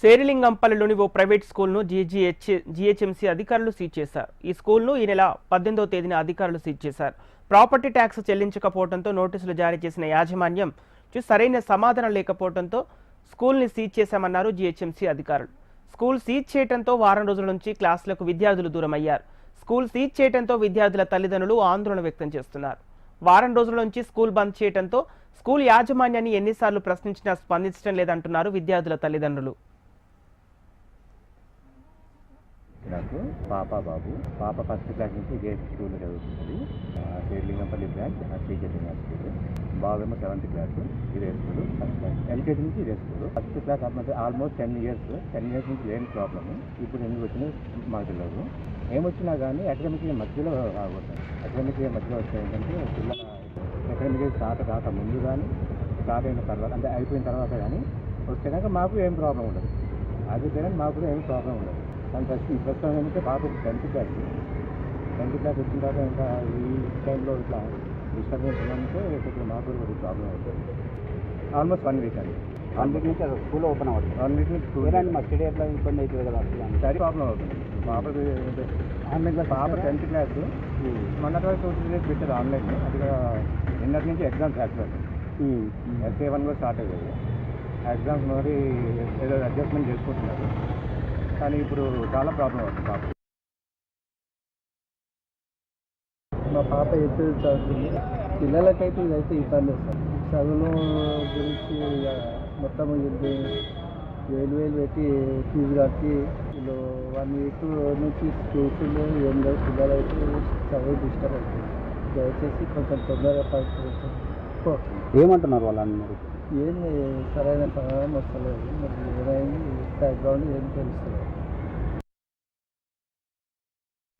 శేరిలింగంపల్లిలోని ఓ ప్రైవేట్ స్కూల్ను GGH GHMC అధికారులు సీజ్ చేశారు. ఈ స్కూల్ను ఈ నెల పద్దెనిమిదవ తేదీన అధికారులు సీజ్ చేశారు. ప్రాపర్టీ ట్యాక్స్ చెల్లించకపోవడంతో నోటీసులు జారీ చేసిన యాజమాన్యం సరైన సమాధానం లేకపోవడంతో స్కూల్ని సీజ్ చేశామన్నారు జీహెచ్ఎంసీ అధికారులు. స్కూల్ సీజ్ చేయడంతో వారం రోజుల నుంచి క్లాసులకు విద్యార్థులు దూరమయ్యారు. స్కూల్ సీజ్ చేయడంతో విద్యార్థుల తల్లిదండ్రులు ఆందోళన వ్యక్తం చేస్తున్నారు. వారం రోజుల నుంచి స్కూల్ బంద్ చేయడంతో స్కూల్ యాజమాన్యాన్ని ఎన్నిసార్లు ప్రశ్నించినా స్పందించడం లేదంటున్నారు విద్యార్థుల తల్లిదండ్రులు. నాకు పాప బాబు. పాప ఫస్ట్ క్లాస్ నుంచి జేఎస్ స్కూల్లో చదువుతున్నది. శ్రీలింగంపల్లి బ్రాంచ్ శ్రీజెట్ యూనివర్సిటీ బాబేమో సెవెంత్ క్లాస్ ఇదే స్కూల్ ఫస్ట్ క్లాస్ ఎల్కేజీ నుంచి ఇదే స్కూల్ ఫస్ట్ క్లాస్ అప్పుడు almost ten years ten years నుంచి లేని ప్రాబ్లమ్ ఇప్పుడు ఎందుకు వచ్చినా మాకు తెలియదు. ఏమొచ్చినా కానీ అకాడమిక్ మధ్యలో రాకూడదు అకాడమిక్ మధ్యలో వస్తే ఏంటంటే పిల్లల అకాడమిక్ స్టార్ట్ కాక ముందు కానీ స్టార్ట్ అయిన తర్వాత అంటే అయిపోయిన తర్వాత కానీ వస్తే కనుక మాకు ఏం ప్రాబ్లం ఉండదు. అది కానీ మాకు కూడా ఏం ప్రాబ్లం ఉండదు. కానీ ఫస్ట్ ప్రస్తుతం ఏంటంటే పాప టెన్త్ క్లాస్ టెన్త్ క్లాస్ వచ్చిన తర్వాత ఇంకా ఈ టైంలో ఇట్లా డిస్టర్బెన్స్ ఉందంటే కొంచెం మాకు కూడా ప్రాబ్లం అవుతుంది. ఆల్మోస్ట్ వన్ వీక్ అండి. వన్ వీక్ నుంచి స్కూల్ ఓపెన్ అవుతుంది వన్ వీక్ నుంచి స్కూల్ వేరే మా స్టడీ ఎట్లా ఇబ్బంది అవుతుంది కదా సరి ప్రాబ్లం అవుతుంది. పాపది ఆన్లైన్ క్లాస్ పాప టెన్త్ క్లాస్ మొన్న తర్వాత టూ త్రీ డేస్ పెట్టారు ఆన్లైన్ అది కూడా నిన్నటి నుంచి ఎగ్జామ్స్ యాక్చువల్ ఎస్ఏ వన్ కూడా స్టార్ట్ అయ్యాయి ఆ ఎగ్జామ్స్ మరి ఏదో అడ్జస్ట్మెంట్ చేసుకుంటున్నారు. కానీ ఇప్పుడు చాలా ప్రాబ్లం అవుతుంది పాప. మా పాప ఎత్తు చదువుతుంది. పిల్లలకైతే ఇదైతే ఇబ్బంది సార్. చదువుల గురించి ఇక మొత్తం ఇది వేలు వేలు పెట్టి ఫీజు కట్టి వీళ్ళు వన్ వీక్ నుంచి స్కూల్స్లో ఏం లేదు పిల్లలైతే చదువు డిస్టర్బ్ అవుతుంది దయచేసి కొంచెం తొందరగా పరిష్కరించండి ఏమంటున్నారు వాళ్ళని మరి ఏం సరైన సమాధానం వస్తలేదు. మరి ఏదైంది బ్యాక్గ్రౌండ్ ఏం తెలుస్తలేదు.